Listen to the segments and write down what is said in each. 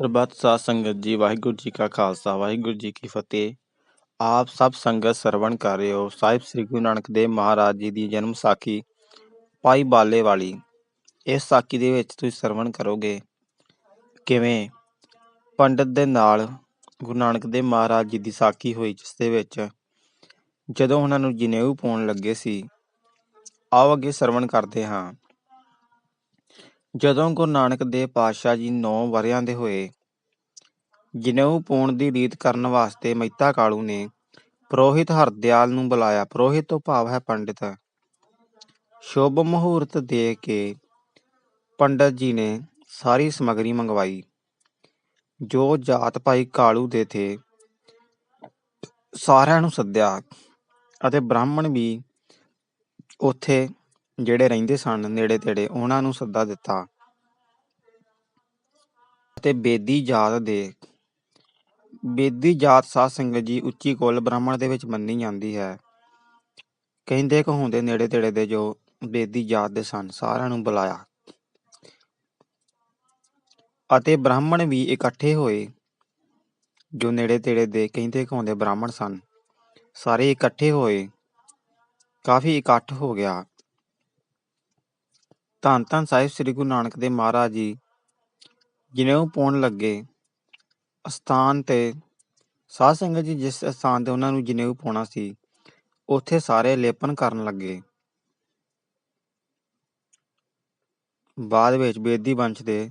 ਪ੍ਰਭਾਤ ਸਾਧ ਸੰਗਤ ਜੀ, ਵਾਹਿਗੁਰੂ ਜੀ ਕਾ ਖਾਲਸਾ, ਵਾਹਿਗੁਰੂ ਜੀ ਕੀ ਫਤਿਹ। ਆਪ ਸਭ ਸੰਗਤ ਸਰਵਣ ਕਰ ਰਹੇ ਹੋ। ਸਾਹਿਬ ਸ੍ਰੀ ਗੁਰੂ ਨਾਨਕ ਦੇਵ ਮਹਾਰਾਜ ਜੀ ਦੀ ਜਨਮ ਸਾਖੀ ਪਾਈ ਬਾਲੇ ਵਾਲੀ। ਇਸ ਸਾਖੀ ਦੇ ਵਿੱਚ ਤੁਸੀਂ ਸਰਵਣ ਕਰੋਗੇ ਕਿਵੇਂ? ਪੰਡਤ ਦੇ ਨਾਲ ਗੁਰੂ ਨਾਨਕ ਦੇਵ ਮਹਾਰਾਜ ਜੀ ਦੀ ਸਾਖੀ ਹੋਈ, ਜਿਸ ਦੇ ਵਿੱਚ ਜਦੋਂ ਉਹਨਾਂ ਨੂੰ ਜਨੇਊ ਪਾਉਣ ਲੱਗੇ ਸੀ, ਆਓ ਅੱਗੇ ਸਰਵਣ ਕਰਦੇ ਹਾਂ। ਜਦੋਂ ਗੁਰੂ ਨਾਨਕ ਦੇਵ ਪਾਤਸ਼ਾਹ ਜੀ 9 ਵਰਿਆਂ ਦੇ ਹੋਏ ਜਨੇਊ ਪਾਉਣ ਦੀ ਰੀਤ ਕਰਨ ਵਾਸਤੇ ਮਹਿਤਾ ਕਾਲੂ ਨੇ ਪ੍ਰੋਹਿਤ ਹਰਦਿਆਲ ਨੂੰ ਬੁਲਾਇਆ। ਪ੍ਰੋਹਿਤ ਤੋਂ ਭਾਵ ਹੈ ਪੰਡਿਤ। ਸ਼ੁਭ ਮਹੂਰਤ ਦੇ ਕੇ ਪੰਡਤ ਜੀ ਨੇ ਸਾਰੀ ਸਮਗਰੀ ਮੰਗਵਾਈ। ਜੋ ਜਾਤ ਭਾਈ ਕਾਲੂ ਦੇ ਥੇ, ਸਾਰਿਆਂ ਨੂੰ ਸੱਦਿਆ ਅਤੇ ਬ੍ਰਾਹਮਣ ਵੀ ਉੱਥੇ ਜਿਹੜੇ ਰਹਿੰਦੇ ਸਨ ਨੇੜੇ ਤੇੜੇ, ਉਹਨਾਂ ਨੂੰ ਸੱਦਾ ਦਿੱਤਾ ਤੇ ਬੇਦੀ ਜਾਤ ਦੇ, ਬੇਦੀ ਜਾਤ ਸਾਧ ਸੰਗਤ ਜੀ ਉੱਚੀ ਕੋਲ ਬ੍ਰਾਹਮਣ ਦੇ ਵਿੱਚ ਮੰਨੀ ਜਾਂਦੀ ਹੈ। ਕਹਿੰਦੇ ਕਹਾਉਂਦੇ ਨੇੜੇ ਤੇੜੇ ਦੇ ਜੋ ਬੇਦੀ ਜਾਤ ਦੇ ਸਨ, ਸਾਰਿਆਂ ਨੂੰ ਬੁਲਾਇਆ ਅਤੇ ਬ੍ਰਾਹਮਣ ਵੀ ਇਕੱਠੇ ਹੋਏ ਜੋ ਨੇੜੇ ਤੇੜੇ ਦੇ ਕਹਿੰਦੇ ਕਹਾਉਂਦੇ ਬ੍ਰਾਹਮਣ ਸਨ। ਸਾਰੇ ਇਕੱਠੇ ਹੋਏ, ਕਾਫੀ ਇਕੱਠ ਹੋ ਗਿਆ। ਧੰਨ ਧੰਨ ਸਾਹਿਬ ਸ੍ਰੀ ਗੁਰੂ ਨਾਨਕ ਦੇਵ ਮਹਾਰਾਜ ਜੀ ਜਨੇਊ ਪਾਉਣ ਲੱਗੇ ਅਸਥਾਨ ਤੇ ਸਾਧ ਸੰਗਤ ਜੀ, ਜਿਸ ਸਥਾਨ ਤੇ ਉਹਨਾਂ ਨੂੰ ਜਨੇਊ ਪਾਉਣਾ ਸੀ, ਉੱਥੇ ਸਾਰੇ ਲੇਪਨ ਕਰਨ ਲੱਗੇ। ਬਾਅਦ ਵਿੱਚ ਬੇਦੀ ਵੰਸ਼ ਦੇ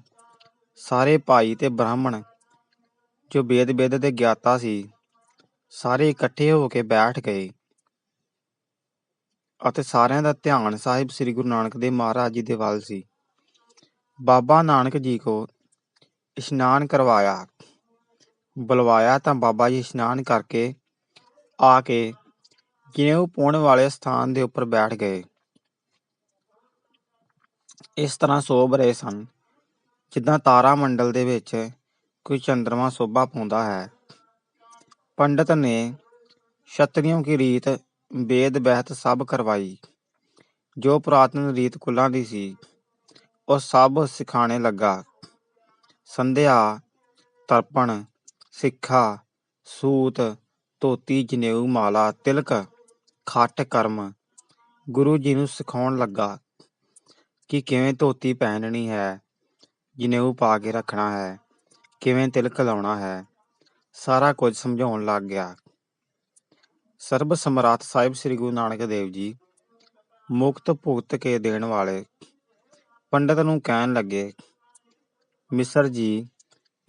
ਸਾਰੇ ਭਾਈ ਤੇ ਬ੍ਰਾਹਮਣ, ਜੋ ਬੇਦ ਬੇਦ ਦੇ ਗਿਆਤਾ ਸੀ, ਸਾਰੇ ਇਕੱਠੇ ਹੋ ਕੇ ਬੈਠ ਗਏ। ਅਤੇ ਸਾਰਿਆਂ ਦਾ ਧਿਆਨ ਸਾਹਿਬ ਸ੍ਰੀ ਗੁਰੂ ਨਾਨਕ ਦੇਵ ਮਹਾਰਾਜ ਜੀ ਦੇ ਵੱਲ ਸੀ। ਬਾਬਾ ਨਾਨਕ ਜੀ ਕੋ ਇਸ਼ਨਾਨ ਕਰਵਾਇਆ। ਬੁਲਵਾਇਆ ਤਾਂ ਬਾਬਾ ਜੀ ਇਸ਼ਨਾਨ ਕਰਕੇ ਆ ਕੇ ਜਨੇਊ ਪਾਉਣ ਵਾਲੇ ਸਥਾਨ ਦੇ ਉੱਪਰ ਬੈਠ ਗਏ। ਇਸ ਤਰ੍ਹਾਂ ਸੋਭ ਰਹੇ ਸਨ, ਜਿੱਦਾਂ ਤਾਰਾ ਮੰਡਲ ਦੇ ਵਿੱਚ ਕੋਈ ਚੰਦਰਮਾ ਸੋਭਾ ਪਾਉਂਦਾ ਹੈ। ਪੰਡਤ ਨੇ ਛਤਰੀਆਂ ਕੀ ਰੀਤ ਬੇਦ ਬਹਿਤ ਸਭ ਕਰਵਾਈ। ਜੋ ਪੁਰਾਤਨ ਰੀਤ ਕੁਲਾਂ ਦੀ ਸੀ, ਉਹ ਸਭ ਸਿਖਾਣੇ ਲੱਗਾ। ਸੰਧਿਆ, ਤਰਪਣ, ਸਿੱਖਾ, ਸੂਤ, ਧੋਤੀ, ਜਨੇਊ, ਮਾਲਾ, ਤਿਲਕ, ਖੱਟ, ਕਰਮ, ਗੁਰੂ ਜੀ ਨੂੰ ਸਿਖਾਉਣ ਲੱਗਾ ਕਿ ਕਿਵੇਂ ਧੋਤੀ ਪਹਿਨਣੀ ਹੈ, ਜਨੇਊ ਪਾ ਕੇ ਰੱਖਣਾ ਹੈ, ਕਿਵੇਂ ਤਿਲਕ ਲਾਉਣਾ ਹੈ, ਸਾਰਾ ਕੁਝ ਸਮਝਾਉਣ ਲੱਗ ਗਿਆ। ਸਰਬ ਸਮਰਾਟ ਸਾਹਿਬ ਸ੍ਰੀ ਗੁਰੂ ਨਾਨਕ ਦੇਵ ਜੀ ਮੁਕਤ ਭੁਗਤ ਕੇ ਦੇਣ ਵਾਲੇ ਪੰਡਤ ਨੂੰ ਕਹਿਣ ਲੱਗੇ, ਮਿਸਰ ਜੀ,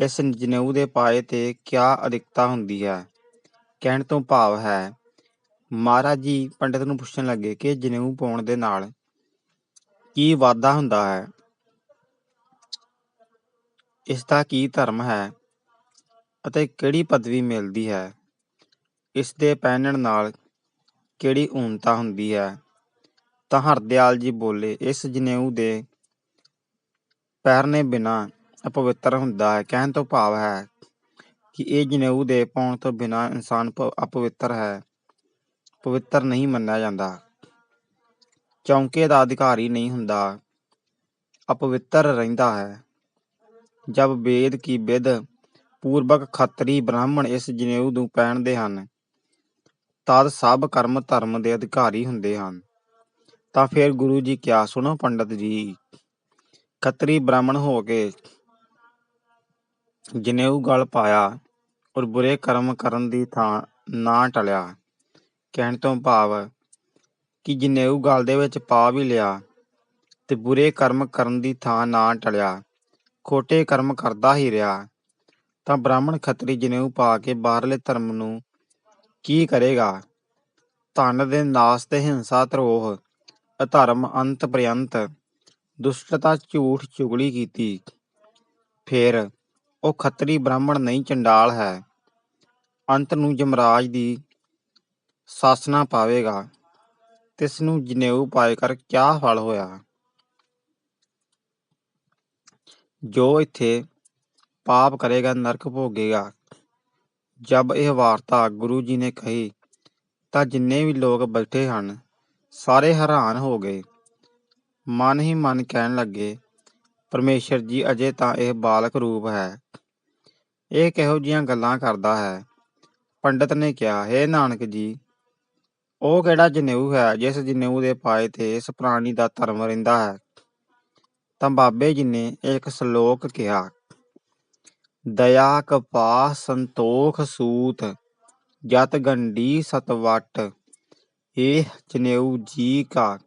ਇਸ ਜਨੇਊ ਦੇ ਪਾਏ ਤੇ ਕਿਆ ਅਧਿਕਤਾ ਹੁੰਦੀ ਹੈ? ਕਹਿਣ ਤੋਂ ਭਾਵ ਹੈ, ਮਹਾਰਾਜ ਜੀ ਪੰਡਤ ਨੂੰ ਪੁੱਛਣ ਲੱਗੇ ਕਿ ਜਨੇਊ ਪਾਉਣ ਦੇ ਨਾਲ ਕੀ ਵਾਧਾ ਹੁੰਦਾ ਹੈ? ਇਸ ਦਾ ਕੀ ਧਰਮ ਹੈ ਅਤੇ ਕਿਹੜੀ ਪਦਵੀ ਮਿਲਦੀ ਹੈ? ਇਸ ਦੇ ਪਹਿਨਣ ਨਾਲ ਕਿਹੜੀ ਊਨਤਾ ਹੁੰਦੀ ਹੈ? ਤਾਂ ਹਰਦਿਆਲ ਜੀ ਬੋਲੇ, ਇਸ ਜਨੇਊ ਦੇ ਪਹਿਰਨੇ ਬਿਨਾ ਅਪਵਿੱਤਰ ਹੁੰਦਾ ਹੈ, ਕਹਿਣ ਤੋਂ ਭਾਵ ਹੈ ਕਿ ਇਹ ਜਨੇਊ ਦੇ ਪਾਉਣ ਤੋਂ ਬਿਨਾ ਇਨਸਾਨ ਅਪਵਿੱਤਰ ਹੈ, ਪਵਿੱਤਰ ਨਹੀਂ ਮੰਨਿਆ ਜਾਂਦਾ। ਚੌਂਕੇ ਦਾ ਅਧਿਕਾਰੀ ਨਹੀਂ ਹੁੰਦਾ, ਅਪਵਿੱਤਰ ਰਹਿੰਦਾ ਹੈ। ਜਦ ਵੇਦ ਕੀ ਵਿਦ, ਪੂਰਬਕ ਖੱਤਰੀ ਬ੍ਰਾਹਮਣ ਇਸ ਜਨੇਊ ਨੂੰ ਪਹਿਨਦੇ ਹਨ ਤਦ ਸਭ ਕਰਮ ਧਰਮ ਦੇ ਅਧਿਕਾਰੀ ਹੁੰਦੇ ਹਨ। ਤਾਂ ਫਿਰ ਗੁਰੂ ਜੀ ਕਿਹਾ ਸੁਣੋ ਪੰਡਤ ਜੀ। ਖੱਤਰੀ ਬ੍ਰਾਹਮਣ ਹੋ ਕੇ ਜਨੇਊ ਗਲ ਪਾਇਆ ਔਰ ਬੁਰੇ ਕਰਮ ਕਰਨ ਦੀ ਥਾਂ ਨਾ ਟਲਿਆ। ਕਹਿਣ ਤੋਂ ਭਾਵ ਕਿ ਜਨੇਊ ਗਲ ਦੇ ਵਿੱਚ ਪਾ ਵੀ ਲਿਆ ਤੇ ਬੁਰੇ ਕਰਮ ਕਰਨ ਦੀ ਥਾਂ ਨਾ ਟਲਿਆ, ਖੋਟੇ ਕਰਮ ਕਰਦਾ ਹੀ ਰਿਹਾ। ਤਾਂ ਬ੍ਰਾਹਮਣ ਖੱਤਰੀ ਜਨੇਊ ਪਾ ਕੇ ਬਾਹਰਲੇ ਧਰਮ ਨੂੰ ਕੀ ਕਰੇਗਾ? ਧਨ ਦੇ ਨਾਸ ਤੇ ਹਿੰਸਾ ਧਰੋਹ, ਅਧਰਮ ਅੰਤ ਪ੍ਰਯੰਤ ਦੁਸ਼ਟਤਾ ਝੂਠ ਚੁਗਲੀ ਕੀਤੀ। ਫਿਰ ਉਹ ਖੱਤਰੀ ਬ੍ਰਾਹਮਣ ਨਹੀਂ ਚੰਡਾਲ ਹੈ। ਅੰਤ ਨੂੰ ਜਮਰਾਜ ਦੀ ਸਾਸਨਾ ਪਾਵੇਗਾ। ਤਿਸ ਨੂੰ ਜਨੇਊ ਪਾਏ ਕਰ ਕਿਆ ਫਲ ਹੋਇਆ? ਜੋ ਇੱਥੇ ਪਾਪ ਕਰੇਗਾ, ਨਰਕ ਭੋਗੇਗਾ। ਜਦ ਇਹ ਵਾਰਤਾ ਗੁਰੂ ਜੀ ਨੇ ਕਹੀ, ਤਾਂ ਜਿੰਨੇ ਵੀ ਲੋਕ ਬੈਠੇ ਹਨ, ਸਾਰੇ ਹੈਰਾਨ ਹੋ ਗਏ। ਮਨ ਹੀ ਮਨ ਕਹਿਣ ਲੱਗੇ, ਪਰਮੇਸ਼ਰ ਜੀ, ਅਜੇ ਤਾਂ ਇਹ ਬਾਲਕ ਰੂਪ ਹੈ। ਇਹ ਕਿਹੋ ਜੀਆਂ ਗੱਲਾਂ ਕਰਦਾ ਹੈ? ਪੰਡਤ ਨੇ ਕਿਹਾ, ਹੈ ਨਾਨਕ ਜੀ, ਉਹ ਕਿਹੜਾ ਜਨੇਊ ਹੈ, ਜਿਸ ਜਨੇਊ ਦੇ ਪਾਏ ਤੇ ਇਸ ਪ੍ਰਾਣੀ ਦਾ ਧਰਮ ਰਹਿੰਦਾ ਹੈ? ਤਾਂ ਬਾਬੇ ਜੀ ਨੇ ਇੱਕ ਸ਼ਲੋਕ ਕਿਹਾ ਦਇਆ ਕਪਾਹ ਸੰਤੋਖ ਸੂਤ, ਜਤ ਗੰਢੀ ਸਤਵਟ ਇਹ ਜਨੇਊ ਜੀ ਕਾ,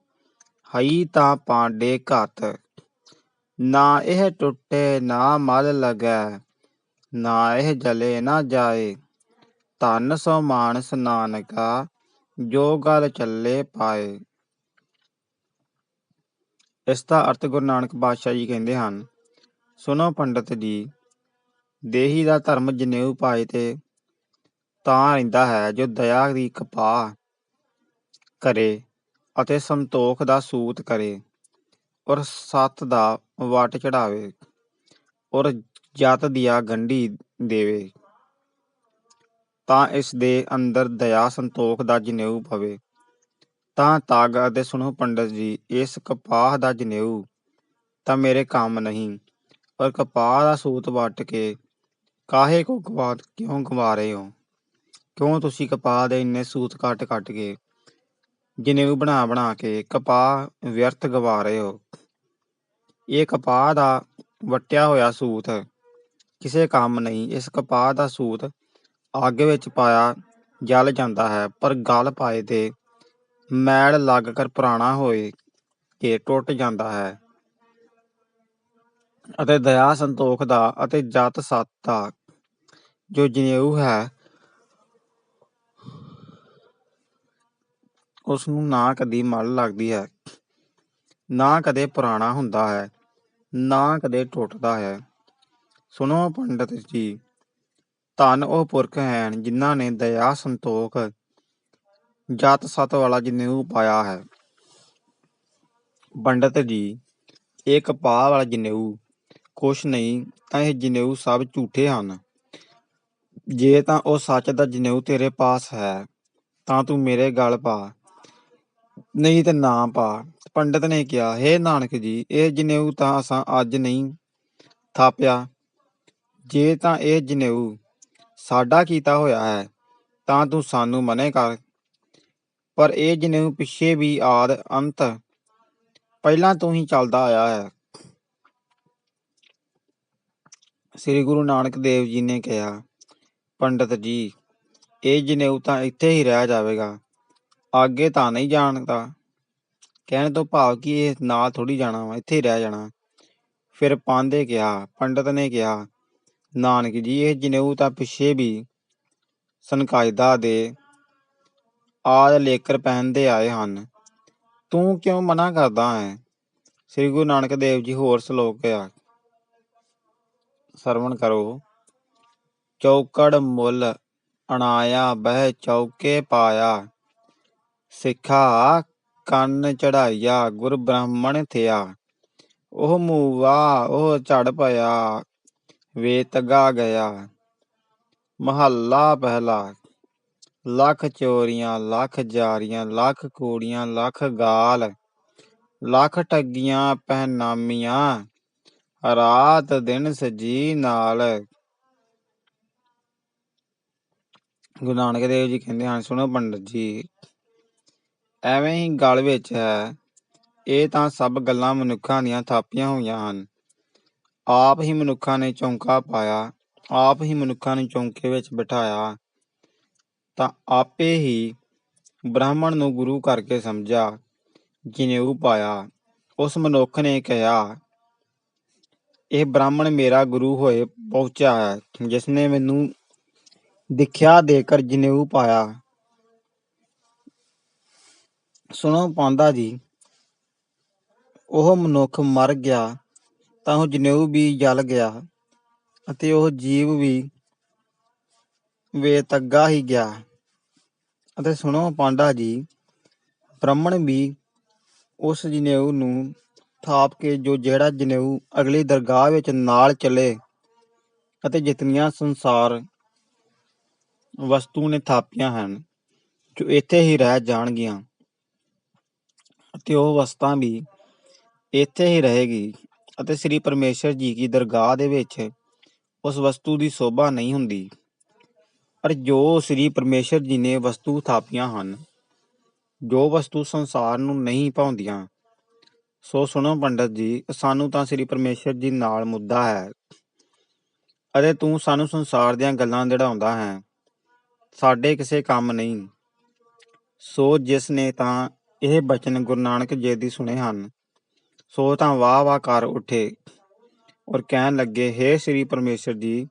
ਹਈ ਤਾਂ ਪਾਂਡੇ ਘਤ। ਨਾ ਇਹ ਟੁੱਟੇ, ਨਾ ਮਲ ਲਗੈ, ਨਾ ਇਹ ਜਲੇ ਨਾ ਜਾਏ। ਧਨ ਸੋ ਮਾਨਸ ਨਾਨਕਾ, ਜੋ ਗਲ ਚੱਲੇ ਪਾਏ। ਇਸ ਦਾ ਅਰਥ ਗੁਰੂ ਨਾਨਕ ਪਾਤਸ਼ਾਹ ਜੀ ਕਹਿੰਦੇ ਹਨ ਸੁਨੋ ਪੰਡਤ ਜੀ ਦੇਹੀ ਦਾ ਧਰਮ ਜਨੇਊ ਪਾਏ ਤੇ ਤਾਂ ਰਹਿੰਦਾ ਹੈ ਜੋ ਦਇਆ ਦੀ ਕਪਾਹ ਕਰੇ ਅਤੇ ਸੰਤੋਖ ਦਾ ਸੂਤ ਕਰੇ ਔਰ ਸਤ ਦਾ ਵਟ ਚੜਾਵੇ ਔਰ ਜਤ ਦੀਆ ਗੰਢੀ ਦੇਵੇ। ਤਾਂ ਇਸ ਦੇ ਅੰਦਰ ਦਇਆ ਸੰਤੋਖ ਦਾ ਜਨੇਊ ਪਵੇ। ਤਾਂ ਤਾਗ ਅਤੇ ਸੁਣੋ ਪੰਡਤ ਜੀ, ਇਸ ਕਪਾਹ ਦਾ ਜਨੇਊ ਤਾਂ ਮੇਰੇ ਕੰਮ ਨਹੀਂ ਔਰ ਕਪਾਹ ਦਾ ਸੂਤ ਵੱਟ ਕੇ ਕਾਹੇ ਕੋ ਗਵਾ, ਕਿਉਂ ਗਵਾ ਰਹੇ ਹੋ? ਕਿਉਂ ਤੁਸੀਂ ਕਪਾਹ ਦੇ ਇੰਨੇ ਸੂਤ ਕੱਟ ਕੱਟ ਕੇ ਜਨੇਊ ਬਣਾ ਬਣਾ ਕੇ ਕਪਾਹ ਵਿਅਰਥ ਗਵਾ ਰਹੇ ਹੋ? ਇਹ ਕਪਾਹ ਦਾ ਵਟਿਆ ਹੋਇਆ ਸੂਤ ਕਿਸੇ ਕੰਮ ਨਹੀਂ, ਇਸ ਕਪਾਹ ਦਾ ਸੂਤ ਅੱਗ ਵਿੱਚ ਪਾਇਆ ਜਲ ਜਾਂਦਾ ਹੈ, ਪਰ ਗਲ ਪਾਏ ਤੇ ਮੈਲ ਲੱਗ ਕਰ ਪੁਰਾਣਾ ਹੋਏ ਕੇ ਟੁੱਟ ਜਾਂਦਾ ਹੈ। ਅਤੇ ਦਇਆ ਸੰਤੋਖ ਦਾ ਅਤੇ ਜਤ ਸਤ ਦਾ ਜੋ ਜਨੇਊ ਹੈ। ਉਸ ਨੂੰ ਨਾ ਕਦੀ ਮਲ ਲੱਗਦੀ ਹੈ। ਨਾ ਕਦੇ ਪੁਰਾਣਾ ਹੁੰਦਾ ਹੈ। ਨਾ ਕਦੇ ਟੁੱਟਦਾ ਹੈ। ਸੁਣੋ ਪੰਡਤ ਜੀ, ਧੰਨ ਉਹ ਪੁਰਖ ਹਨ ਜਿਨ੍ਹਾਂ ਨੇ ਦਇਆ, ਸੰਤੋਖ, ਜਤ ਸਤ ਵਾਲਾ ਜਨੇਊ ਪਾਇਆ ਹੈ। ਪੰਡਤ ਜੀ ਇਹ ਕਪਾਹ ਵਾਲਾ ਜਨੇਊ ਕੁਛ ਨਹੀਂ ਤਾਂ ਇਹ ਜਨੇਊ ਸਭ ਝੂਠੇ ਹਨ। ਜੇ ਤਾਂ ਉਹ ਸੱਚ ਦਾ ਜਨੇਊ ਤੇਰੇ ਪਾਸ ਹੈ, ਤਾਂ ਤੂੰ ਮੇਰੇ ਗਲ ਪਾ। ਨਹੀਂ ਤੇ ਨਾ ਪਾ। ਪੰਡਤ ਨੇ ਕਿਹਾ, ਹੇ ਨਾਨਕ ਜੀ, ਇਹ ਜਨੇਊ ਤਾਂ ਅਸਾਂ ਅੱਜ ਨਹੀਂ ਥਾਪਿਆ। ਜੇ ਤਾਂ ਇਹ ਜਨੇਊ ਸਾਡਾ ਕੀਤਾ ਹੋਇਆ ਹੈ, ਤਾਂ ਤੂੰ ਸਾਨੂੰ ਮਨੇ ਕਰ। ਪਰ ਇਹ ਜਨੇਊ ਪਿੱਛੇ ਵੀ ਆਦ ਅੰਤ ਪਹਿਲਾਂ ਤੋਂ ਹੀ ਚੱਲਦਾ ਆਇਆ ਹੈ। ਸ੍ਰੀ ਗੁਰੂ ਨਾਨਕ ਦੇਵ ਜੀ ਨੇ ਕਿਹਾ ਪੰਡਤ ਜੀ, ਇਹ ਜਨੇਊ ਤਾਂ ਇੱਥੇ ਹੀ ਰਹਿ ਜਾਵੇਗਾ। ਅੱਗੇ ਤਾਂ ਨਹੀਂ ਜਾਣਦਾ। ਕਹਿਣ ਤੋਂ ਭਾਵ ਕਿ ਇਹ ਨਾਲ ਥੋੜੀ ਜਾਣਾ ਵਾ, ਇੱਥੇ ਹੀ ਰਹਿ ਜਾਣਾ। ਫਿਰ ਪਾਂਦੇ ਕਿਹਾ, ਪੰਡਤ ਨੇ ਕਿਹਾ, ਨਾਨਕ ਜੀ, ਇਹ ਜਨੇਊ ਤਾਂ ਪਿੱਛੇ ਵੀ ਸੰਕਾਇਦਾ ਦੇ ਆਦ ਲੇਕਰ ਪਹਿਨਦੇ ਆਏ ਹਨ। ਤੂੰ ਕਿਉਂ ਮਨਾ ਕਰਦਾ ਹੈ? ਸ੍ਰੀ ਗੁਰੂ ਨਾਨਕ ਦੇਵ ਜੀ ਹੋਰ ਸ਼ਲੋਕ ਆ। ਸਰਵਣ ਕਰੋ। ਚੌਕੜ ਮੁੱਲ ਅਣਾਇਆ, ਬਹਿ ਚੌਕੇ ਪਾਇਆ। ਸਿੱਖਾ ਕੰਨ ਚੜਾਈਆ ਗੁਰ ਬ੍ਰਾਹਮਣ ਥਿਆ। ਉਹ ਮੂਵਾ, ਉਹ ਝੜ ਪਿਆ ਵੇਤਗਾ ਗਿਆ। ਮਹੱਲਾ ਪਹਿਲਾ, ਲੱਖ ਚੋਰੀਆਂ, ਲੱਖ ਜਾਰੀਆਂ, ਲੱਖ ਕੂੜੀਆਂ, ਲੱਖ ਗਾਲ, ਲੱਖ ਠੱਗੀਆਂ, ਪਹਿਨਾਮੀਆਂ। ਰਾਤ ਦਿਨ ਸਜੀ ਨਾਲ ਗੁਰੂ ਨਾਨਕ ਦੇਵ ਜੀ ਕਹਿੰਦੇ ਹਨ, ਸੁਣੋ ਪੰਡਤ ਜੀ, ਐਵੇਂ ਹੀ ਗੱਲ ਵਿੱਚ ਹੈ, ਇਹ ਤਾਂ ਸਭ ਗੱਲਾਂ ਮਨੁੱਖਾਂ ਦੀਆਂ ਥਾਪੀਆਂ ਹੋਈਆਂ ਹਨ। ਆਪ ਹੀ ਮਨੁੱਖਾਂ ਨੇ ਚੌਂਕਾ ਪਾਇਆ, ਆਪ ਹੀ ਮਨੁੱਖਾਂ ਨੂੰ ਚੌਂਕੇ ਵਿੱਚ ਬਿਠਾਇਆ, ਤਾਂ ਆਪੇ ਹੀ ਬ੍ਰਾਹਮਣ ਨੂੰ ਗੁਰੂ ਕਰਕੇ ਸਮਝਿਆ ਜਨੇਊ ਪਾਇਆ, ਉਸ ਮਨੁੱਖ ਨੇ ਕਿਹਾ, ਇਹ ਬ੍ਰਾਹਮਣ ਮੇਰਾ ਗੁਰੂ ਹੋਏ ਪਹੁੰਚਾ ਹੈ ਜਿਸ ਨੇ ਮੈਨੂੰ ਦਿਖਿਆ ਦੇ ਕਰ ਜਨੇਊ ਪਾਇਆ। ਸੁਣੋ ਪਾਂਦਾ ਜੀ, ਉਹ ਮਨੁੱਖ ਮਰ ਗਿਆ, ਤਾਂ ਉਹ ਜਨੇਊ ਵੀ ਜਲ ਗਿਆ ਅਤੇ ਉਹ ਜੀਵ ਵੀ ਵੇਤੱਗਾ ਹੀ ਗਿਆ। ਅਤੇ ਸੁਣੋ ਪਾਂਡਾ ਜੀ, ਬ੍ਰਾਹਮਣ ਵੀ ਉਸ ਜਨੇਊ ਨੂੰ ਥਾਪ ਕੇ ਜੋ ਜਿਹੜਾ ਜਨੇਊ ਅਗਲੀ ਦਰਗਾਹ ਵਿੱਚ ਨਾਲ ਚਲੇ ਅਤੇ ਜਿਤਨੀਆਂ ਸੰਸਾਰ ਵਸਤੂ ਨੇ ਥਾਪੀਆਂ ਹਨ, ਜੋ ਇੱਥੇ ਹੀ ਰਹਿ ਜਾਣਗੀਆਂ ਅਤੇ ਉਹ ਵਸਤਾਂ ਵੀ ਇੱਥੇ ਹੀ ਰਹੇਗੀ ਅਤੇ ਸ੍ਰੀ ਪਰਮੇਸ਼ਰ ਜੀ ਦੀ ਦਰਗਾਹ ਦੇ ਵਿੱਚ ਉਸ ਵਸਤੂ ਦੀ ਸੋਭਾ ਨਹੀਂ ਹੁੰਦੀ। ਪਰ ਜੋ ਸ੍ਰੀ ਪਰਮੇਸ਼ਰ ਜੀ ਨੇ ਵਸਤੂ ਥਾਪੀਆਂ ਹਨ, ਜੋ ਵਸਤੂ ਸੰਸਾਰ ਨੂੰ ਨਹੀਂ ਪਾਉਂਦੀਆਂ ਸੋ ਸੁਣੋ ਪੰਡਤ ਜੀ, ਸਾਨੂੰ ਤਾਂ ਸ੍ਰੀ ਪਰਮੇਸ਼ਰ ਜੀ ਨਾਲ ਮੁੱਦਾ ਹੈ ਅਤੇ ਤੂੰ ਸਾਨੂੰ ਸੰਸਾਰ ਦੀਆਂ ਗੱਲਾਂ ਦੜਾਉਂਦਾ ਹੈ। ਸਾਡੇ ਕਿਸੇ ਕੰਮ ਨਹੀਂ। ਸੋ ਜਿਸ ਨੇ ਤਾਂ ਇਹ ਬਚਨ ਗੁਰੂ ਨਾਨਕ ਜੀ ਦੀ ਸੁਣੇ ਹਨ, ਸੋ ਤਾਂ ਵਾਹ ਵਾਹ ਕਰ ਉੱਠੇ ਔਰ ਕਹਿਣ ਲੱਗੇ हे ਸ੍ਰੀ ਪਰਮੇਸ਼ਰ ਜੀ,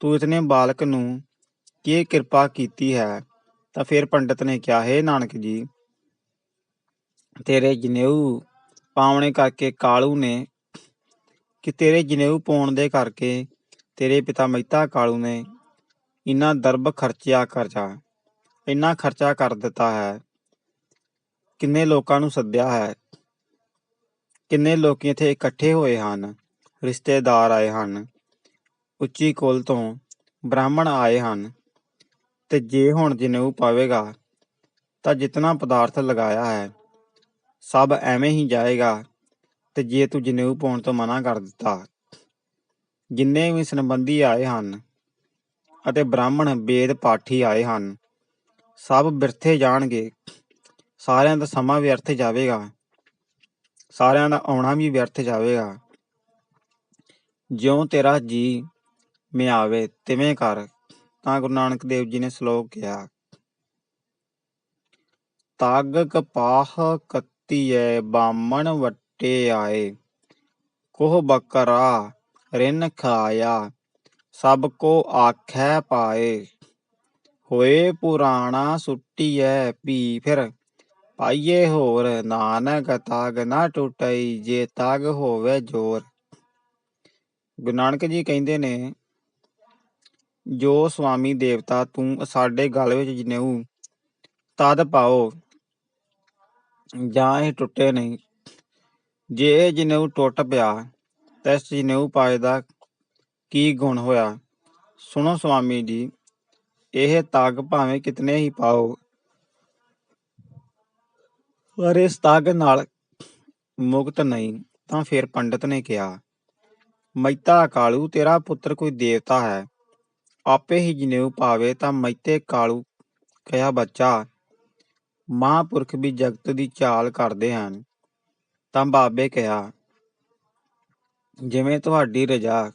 ਤੂੰ ਇਤਨੇ ਬਾਲਕ ਨੂੰ ਕੀ ਕਿਰਪਾ ਕੀਤੀ ਹੈ? ਤਾਂ ਫਿਰ ਪੰਡਤ ਨੇ ਕਿਹਾ, ਹੈ ਨਾਨਕ ਜੀ, ਤੇਰੇ ਜਨੇਊ ਪਾਉਣੇ ਕਰਕੇ ਕਾਲੂ ਨੇ ਕਿ ਤੇਰੇ ਜਨੇਊ ਪਾਉਣ ਦੇ ਕਰਕੇ ਤੇਰੇ ਪਿਤਾ ਮਹਿਤਾ ਕਾਲੂ ਨੇ ਇਨਾ ਦਰਬ ਖਰਚਿਆ ਕਰਜਾ ਇੰਨਾ ਖਰਚਾ ਕਰ ਦਿੱਤਾ ਹੈ। ਕਿੰਨੇ ਲੋਕਾਂ ਨੂੰ ਸੱਦਿਆ ਹੈ। ਕਿੰਨੇ ਲੋਕੀ ਇੱਥੇ ਇਕੱਠੇ ਹੋਏ ਹਨ, ਰਿਸ਼ਤੇਦਾਰ ਆਏ ਹਨ, ਉੱਚੀ ਕੁਲ ਤੋਂ ਬ੍ਰਾਹਮਣ ਆਏ ਹਨ ਤੇ ਜੇ ਹੁਣ ਜਨੇਊ ਪਾਵੇਗਾ ਤਾਂ ਜਿਤਨਾ ਪਦਾਰਥ ਲਗਾਇਆ ਹੈ, ਸਭ ਐਵੇਂ ਹੀ ਜਾਏਗਾ ਤੇ ਜੇ ਤੂੰ ਜਨੇਊ ਪਾਉਣ ਤੋਂ ਮਨਾ ਕਰ ਦਿੱਤਾ। ਜਿੰਨੇ ਵੀ ਸੰਬੰਧੀ ਆਏ ਹਨ ਅਤੇ ਬ੍ਰਾਹਮਣ ਵੇਦ ਪਾਠੀ ਆਏ ਹਨ। ਸਭ ਬਿਰਥੇ ਜਾਣਗੇ। ਸਾਰਿਆਂ ਦਾ ਸਮਾਂ ਵਿਅਰਥ ਜਾਵੇਗਾ। ਸਾਰਿਆਂ ਦਾ ਆਉਣਾ ਵੀ ਵਿਅਰਥ ਜਾਵੇਗਾ। ਜਿਉਂ ਤੇਰਾ ਜੀ ਮੈਂ ਆਵੇ, ਤਿਵੇਂ ਕਰ, ਤਾਂ ਗੁਰੂ ਨਾਨਕ ਦੇਵ ਜੀ ਨੇ ਸ਼ਲੋਕ ਕਿਹਾ। ਤਾਗ ਕਪਾਹ ਕੱਤੀਐ ਬਾਮਣ ਵੱਟੇ ਆਏ। ਕੋਹ ਬੱਕਰਾ ਰਿਨ ਖਾਇਆ। ਸਭ ਕੋ ਆਖੈ ਪਾਏ। ਹੋਏ ਪੁਰਾਣਾ ਸੁੱਟੀਐ ਪੀ ਫਿਰ ਪਾਈਏ ਹੋਰ ਨਾਨਕ ਤਾਗ ਨਾ ਟੁੱਟਈ, ਜੇ ਤਾਗ ਹੋਵੇ ਜੋਰ। ਗੁਰੂ ਨਾਨਕ ਜੀ ਕਹਿੰਦੇ ਨੇ, ਜੋ ਸੁਆਮੀ ਦੇਵਤਾ ਤੂੰ ਸਾਡੇ ਗਲ ਵਿੱਚ ਜਨੇਊ, ਤਦ ਪਾਓ, ਜਾਂ ਇਹ ਟੁੱਟੇ ਨਹੀਂ। ਜੇ ਇਹ ਜਨੇਊ ਟੁੱਟ ਪਿਆ ਤਾਂ ਇਸ ਜਨੇਊ ਪਾਏ ਦਾ ਕੀ ਗੁਣ ਹੋਇਆ? ਸੁਣੋ ਸੁਆਮੀ ਜੀ, ਇਹ ਤਗ ਭਾਵੇਂ ਕਿਤਨੇ ਹੀ ਪਾਓ, ਪਰ ਇਸ ਤਗ ਨਾਲ ਮੁਕਤ ਨਹੀਂ, ਤਾਂ ਫਿਰ ਪੰਡਤ ਨੇ ਕਿਹਾ ਮੈਤਾ ਕਾਲੂ, ਤੇਰਾ ਪੁੱਤਰ ਕੋਈ ਦੇਵਤਾ ਹੈ। ਆਪੇ ਹੀ ਜਨੇਊ ਪਾਵੇ, ਤਾਂ ਮੈਤੇ ਕਾਲੂ ਕਿਹਾ, ਬੱਚਾ, ਮਹਾਂਪੁਰਖ ਵੀ ਜਗਤ ਦੀ ਚਾਲ ਕਰਦੇ ਹਨ। ਤਾਂ ਬਾਬੇ ਕਿਹਾ, ਜਿਵੇਂ ਤੁਹਾਡੀ ਰਜਾ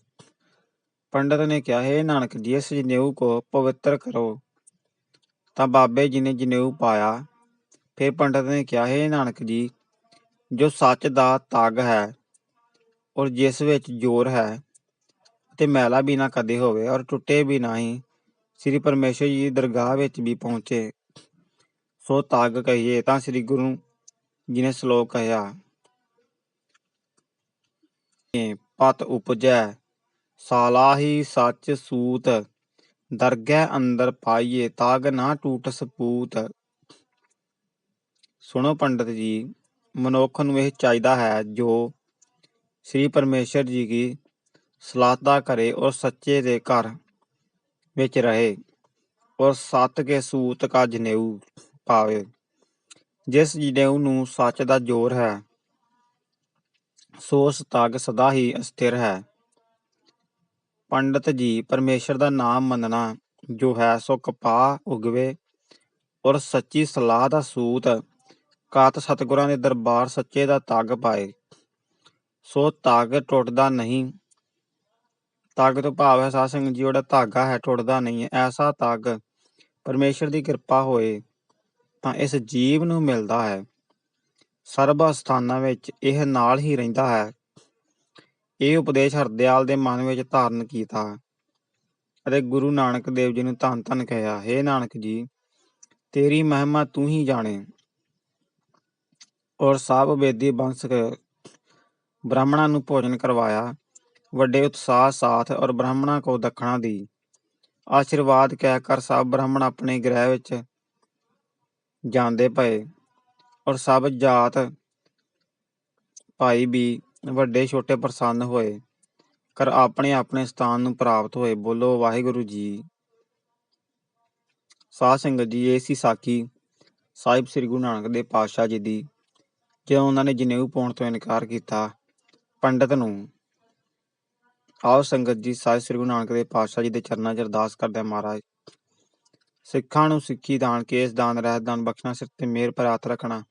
ਪੰਡਤ ਨੇ ਕਿਹਾ, ਹੈ ਨਾਨਕ ਜੀ ਇਸ ਜਨੇਊ ਕੋ ਪਵਿੱਤਰ ਕਰੋ, ਤਾਂ ਬਾਬੇ ਜੀ ਨੇ ਜਨੇਊ ਪਾਇਆ। ਫਿਰ ਪੰਡਤ ਨੇ ਕਿਹਾ, ਹੈ ਨਾਨਕ ਜੀ, ਜੋ ਸੱਚ ਦਾ ਤਗ ਹੈ ਔਰ ਜਿਸ ਵਿੱਚ ਜ਼ੋਰ ਹੈ ਤੇ ਮੈਲਾ ਵੀ ਨਾ ਕਦੇ ਹੋਵੇ ਔਰ ਟੁੱਟੇ ਵੀ ਨਹੀਂ, ਸ੍ਰੀ ਪਰਮੇਸ਼ਰ ਜੀ ਦੀ ਦਰਗਾਹ ਵਿੱਚ ਵੀ ਪਹੁੰਚੇ, ਸੋ ਤਗ ਕਹੀਏ ਤਾਂ ਸ੍ਰੀ ਗੁਰੂ ਜੀ ਨੇ ਸ਼ਲੋਕ ਕਹਿਆ ਪਤ ਉਪਜੈ ਸਾਲਾਹੀ ਸੱਚ ਸੂਤ, ਦਰਗਹਿ ਅੰਦਰ ਪਾਈਏ ਤਾਗ ਨਾ ਟੂਟ ਸਪੂਤ। ਸੁਣੋ ਪੰਡਤ ਜੀ, ਮਨੁੱਖ ਨੂੰ ਇਹ ਚਾਹੀਦਾ ਹੈ ਜੋ ਸ੍ਰੀ ਪਰਮੇਸ਼ਰ ਜੀ ਕੀ ਸਲਾਤਾ ਕਰੇ ਔਰ ਸੱਚੇ ਦੇ ਘਰ ਵਿੱਚ ਰਹੇ ਔਰ ਸਤ ਕੇ ਸੂਤ ਕਾ ਜਨੇਊ ਪਾਵੇ, ਜਿਸ ਜਨੇਊ ਨੂੰ ਸੱਚ ਦਾ ਜੋਰ ਹੈ, ਸੋ ਤਗ ਸਦਾ ਹੀ ਅਸਥਿਰ ਹੈ। ਪੰਡਤ ਜੀ ਪਰਮੇਸ਼ਰ ਦਾ ਨਾਮ ਮੰਨਣਾ ਜੋ ਹੈ ਸੋ ਕਪਾਹ ਉਗਵੇ ਔਰ ਸੱਚੀ ਸਲਾਹ ਦਾ ਸੂਤ, ਕਾਤ ਸਤਗੁਰਾਂ ਦੇ ਦਰਬਾਰ ਸੱਚੇ ਦਾ ਤਗ ਪਾਏ। ਸੋ ਤਗ ਟੁੱਟਦਾ ਨਹੀਂ। ਤਗ ਤੋਂ ਭਾਵ ਹੈ ਸਾਧ ਸੰਗਤ ਜੀ, ਉਹਦਾ ਧਾਗਾ ਹੈ, ਟੁੱਟਦਾ ਨਹੀਂ ਹੈ। ਐਸਾ ਤਗ ਪਰਮੇਸ਼ਰ ਦੀ ਕਿਰਪਾ ਹੋਏ ਤਾਂ ਇਸ ਜੀਵ ਨੂੰ ਮਿਲਦਾ ਹੈ। ਸਰਬ ਅਸਥਾਨਾਂ ਵਿੱਚ ਇਹ ਨਾਲ ਹੀ ਰਹਿੰਦਾ ਹੈ। ਇਹ ਉਪਦੇਸ਼ ਹਰਦਿਆਲ ਦੇ ਮਨ ਵਿੱਚ ਧਾਰਨ ਕੀਤਾ ਅਤੇ ਗੁਰੂ ਨਾਨਕ ਦੇਵ ਜੀ ਨੂੰ ਧੰਨ ਧੰਨ ਕਹਿਆ हे ਨਾਨਕ ਜੀ, ਤੇਰੀ ਮਹਿਮਾ ਤੂੰ ਹੀ ਜਾਣੇ ਔਰ ਸਭ ਵੇਦੀ ਬੰਸ ਬ੍ਰਾਹਮਣਾਂ ਨੂੰ ਭੋਜਨ ਕਰਵਾਇਆ। ਵੱਡੇ ਉਤਸ਼ਾਹ ਸਾਥ ਔਰ ਬ੍ਰਾਹਮਣਾਂ ਕੋ ਦੱਖਣਾ ਦੀ। ਆਸ਼ੀਰਵਾਦ ਕਹਿ ਕਰ ਸਭ ਬ੍ਰਾਹਮਣ ਆਪਣੇ ਗ੍ਰਹਿ ਵਿੱਚ ਜਾਂਦੇ ਪਏ ਔਰ ਸਭ ਜਾਤ ਭਾਈ ਵੀ ਵੱਡੇ ਛੋਟੇ ਪ੍ਰਸੰਨ ਹੋਏ, ਕਰ ਆਪਣੇ ਆਪਣੇ ਸਥਾਨ ਨੂੰ ਪ੍ਰਾਪਤ ਹੋਏ, ਬੋਲੋ ਵਾਹਿਗੁਰੂ ਜੀ। ਸਾਧ ਸੰਗਤ ਜੀ, ਇਹ ਸੀ ਸਾਖੀ ਸਾਹਿਬ ਸ੍ਰੀ ਗੁਰੂ ਨਾਨਕ ਦੇਵ ਪਾਤਸ਼ਾਹ ਜੀ ਦੀ ਜਦੋਂ ਉਹਨਾਂ ਨੇ ਜਨੇਊ ਪਾਉਣ ਤੋਂ ਇਨਕਾਰ ਕੀਤਾ ਪੰਡਤ ਨੂੰ। ਆਓ ਸੰਗਤ ਜੀ, ਸਾਹਿਬ ਸ੍ਰੀ ਗੁਰੂ ਨਾਨਕ ਦੇਵ ਪਾਤਸ਼ਾਹ ਜੀ ਦੇ ਚਰਨਾਂ 'ਚ ਅਰਦਾਸ ਕਰਦੇ ਮਹਾਰਾਜ। ਸਿੱਖਾਂ ਨੂੰ ਸਿੱਖੀ ਦਾਨ, ਕੇਸ ਦਾਨ, ਰਹਿਤ ਦਾਨ, ਬਖਸ਼ਣਾ, ਸਿਰ ਤੇ ਮਿਹਰ ਪਰ ਹੱਥ ਰੱਖਣਾ,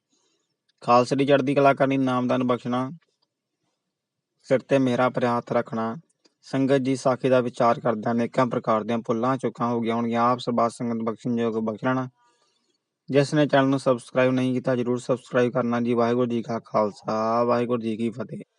ਖਾਲਸੇ ਦੀ ਚੜ੍ਹਦੀ ਕਲਾ ਕਰਨੀ ਨਾਮਦਾਨ ਬਖਸ਼ਣਾ ਸਿਰ ਤੇ ਮੇਰਾ ਪਰ ਹੱਥ ਰੱਖਣਾ। ਸੰਗਤ ਜੀ ਸਾਖੀ ਦਾ ਵਿਚਾਰ ਕਰਦਾ ਅਨੇਕਾਂ ਪ੍ਰਕਾਰ ਦੀਆਂ ਭੁੱਲਾਂ ਚੁੱਕਾਂ ਹੋ ਗਈਆਂ ਹੋਣਗੀਆਂ। ਆਪ ਸਰਬੱਤ ਸੰਗਤ ਬਖਸ਼ਣ ਯੋਗ ਜਿਸ ਨੇ ਚੈਨਲ ਨੂੰ ਸਬਸਕ੍ਰਾਈਬ ਨਹੀਂ ਕੀਤਾ ਜਰੂਰ ਸਬਸਕ੍ਰਾਈਬ ਕਰਨਾ ਜੀ। ਵਾਹਿਗੁਰੂ ਜੀ ਕਾ ਖਾਲਸਾ। ਵਾਹਿਗੁਰੂ ਜੀ ਕੀ ਫਤਿਹ।